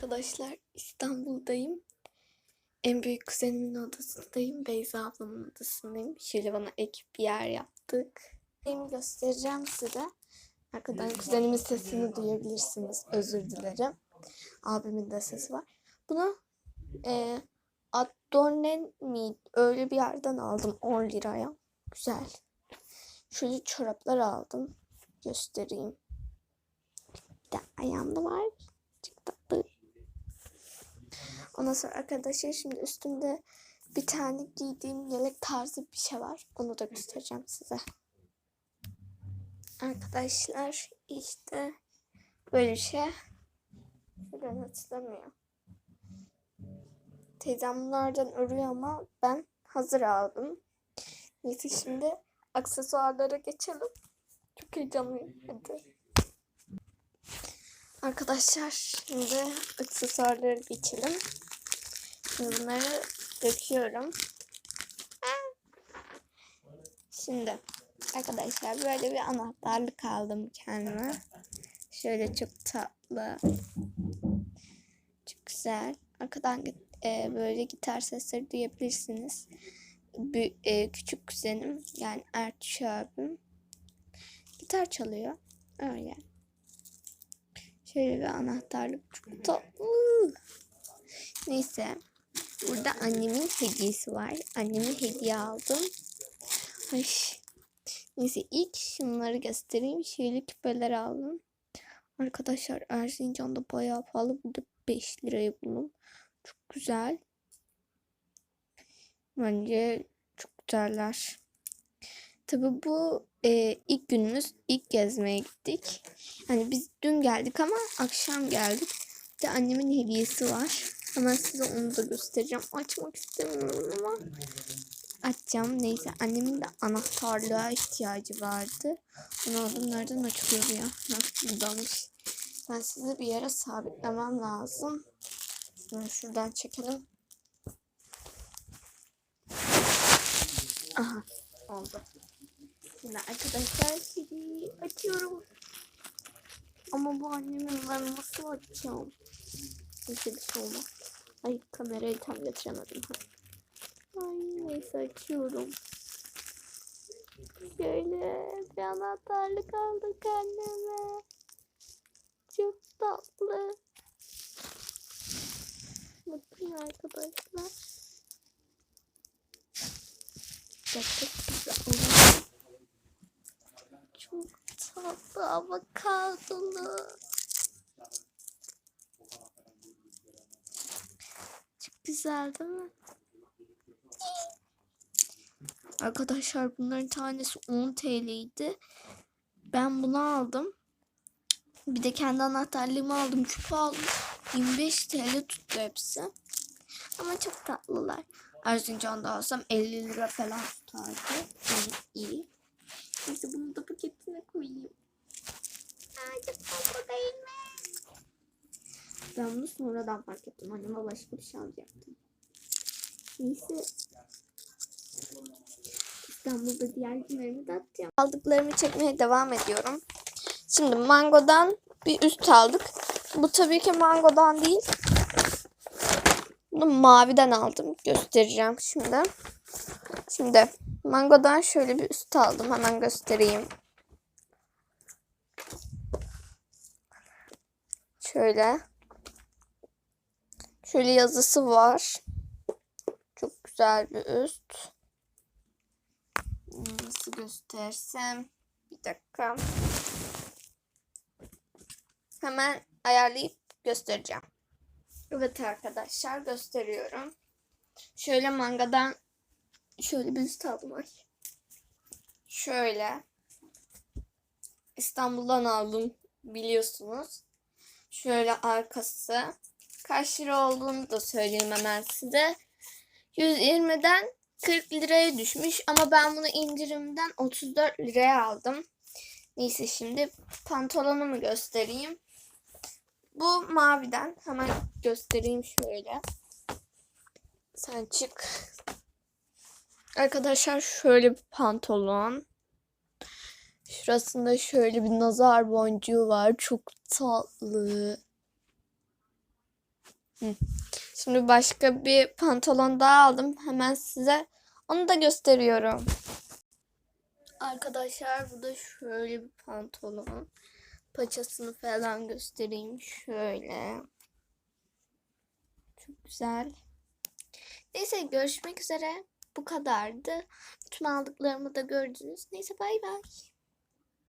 Arkadaşlar İstanbul'dayım. En büyük kuzenimin odasındayım. Beyza ablamın odasındayım. Şöyle bana ek bir yer yaptık. Benim göstereceğim size. Arkadan kuzenimin sesini duyabilirsiniz. Özür dilerim. Abimin de sesi var. Bunu e, Adornen mi? Öyle bir yerden aldım 10 liraya. Güzel. Şöyle çoraplar aldım. Göstereyim. Bir de ayağımda var. Ondan sonra arkadaşlar şimdi üstümde bir tane giydiğim yelek tarzı bir şey var. Onu da göstereceğim size. Arkadaşlar işte böyle bir şey. Şuradan hatırlamıyor. Teyzem bunlardan örüyor ama ben hazır aldım. Neyse şimdi aksesuarlara geçelim. Çok heyecanlıyım. Hadi. Arkadaşlar şimdi aksesuarlara geçelim. Şimdi bunları döküyorum. Şimdi arkadaşlar böyle bir anahtarlık aldım kendime. Şöyle çok tatlı. Çok güzel. Arkadan e, böyle gitar sesleri duyabilirsiniz. Bü- e, küçük kuzenim yani Ertuğ abim gitar çalıyor. Öyle. Şöyle bir anahtarlık çok tatlı. Neyse. Burada annemin hediyesi var. Anneme hediye aldım. Ay. Neyse ilk şunları göstereyim. Şöyle küpeler aldım. Arkadaşlar Erzincan'da bayağı pahalı. Burada 5 liraya buldum. Çok güzel. Bence çok güzeller. Tabi bu e, ilk günümüz ilk gezmeye gittik. Yani biz dün geldik ama akşam geldik. Bir de annemin hediyesi var. Hemen size onu da göstereceğim. Açmak istemiyorum ama açacağım. Neyse annemin de anahtarlığa ihtiyacı vardı. Onu. Nereden açılıyor ya? Buradanmış. Ben size bir yere sabitlemem lazım. Şimdi şuradan çekelim. Aha oldu. Şimdi arkadaşlar şimdi açıyorum. Ama bu annemin ben nasıl açacağım? Neyse bir şey olmaz. Ay kamerayı tam getiremedim. Ay neyse açıyorum. Şöyle bir anahtarlık aldık anneme. Çok tatlı. Bakın arkadaşlar. Çok tatlı avokadolu. Güzel değil mi? Arkadaşlar bunların tanesi 10 TL'ydi. Ben bunu aldım. Bir de kendi anahtarlığımı aldım. Küpe aldım. 25 TL tuttu hepsi. Ama çok tatlılar. Erzincan'da alsam 50 lira falan tutardı. Yani iyi. Neyse bunu da paketine koyayım. Aa, çok tatlı değil mi? Ben bunu sonradan fark ettim. Anneme başka bir şey alacaktım. Neyse. İstanbul'da diğer günlerimi de atacağım. Aldıklarımı çekmeye devam ediyorum. Şimdi mangodan bir üst aldık. Bu tabii ki mangodan değil. Bunu maviden aldım. Göstereceğim şimdi. Şimdi mangodan şöyle bir üst aldım. Hemen göstereyim. Şöyle. Şöyle yazısı var. Çok güzel bir üst. Nasıl göstersem? Bir dakika. Hemen ayarlayıp göstereceğim. Evet arkadaşlar gösteriyorum. Şöyle mangadan şöyle bir üst aldım. Şöyle. İstanbul'dan aldım biliyorsunuz. Şöyle arkası. Kaç lira olduğunu da söyleyeyim hemen size. 120'den 40 liraya düşmüş ama ben bunu indirimden 34 liraya aldım. Neyse şimdi pantolonumu göstereyim. Bu maviden hemen göstereyim şöyle. Sen çık. Arkadaşlar şöyle bir pantolon. Şurasında şöyle bir nazar boncuğu var. Çok tatlı. Şimdi başka bir pantolon daha aldım. Hemen size onu da gösteriyorum. Arkadaşlar bu da şöyle bir pantolon. Paçasını falan göstereyim. Şöyle. Çok güzel. Neyse görüşmek üzere. Bu kadardı. Tüm aldıklarımı da gördünüz. Neyse bay bay.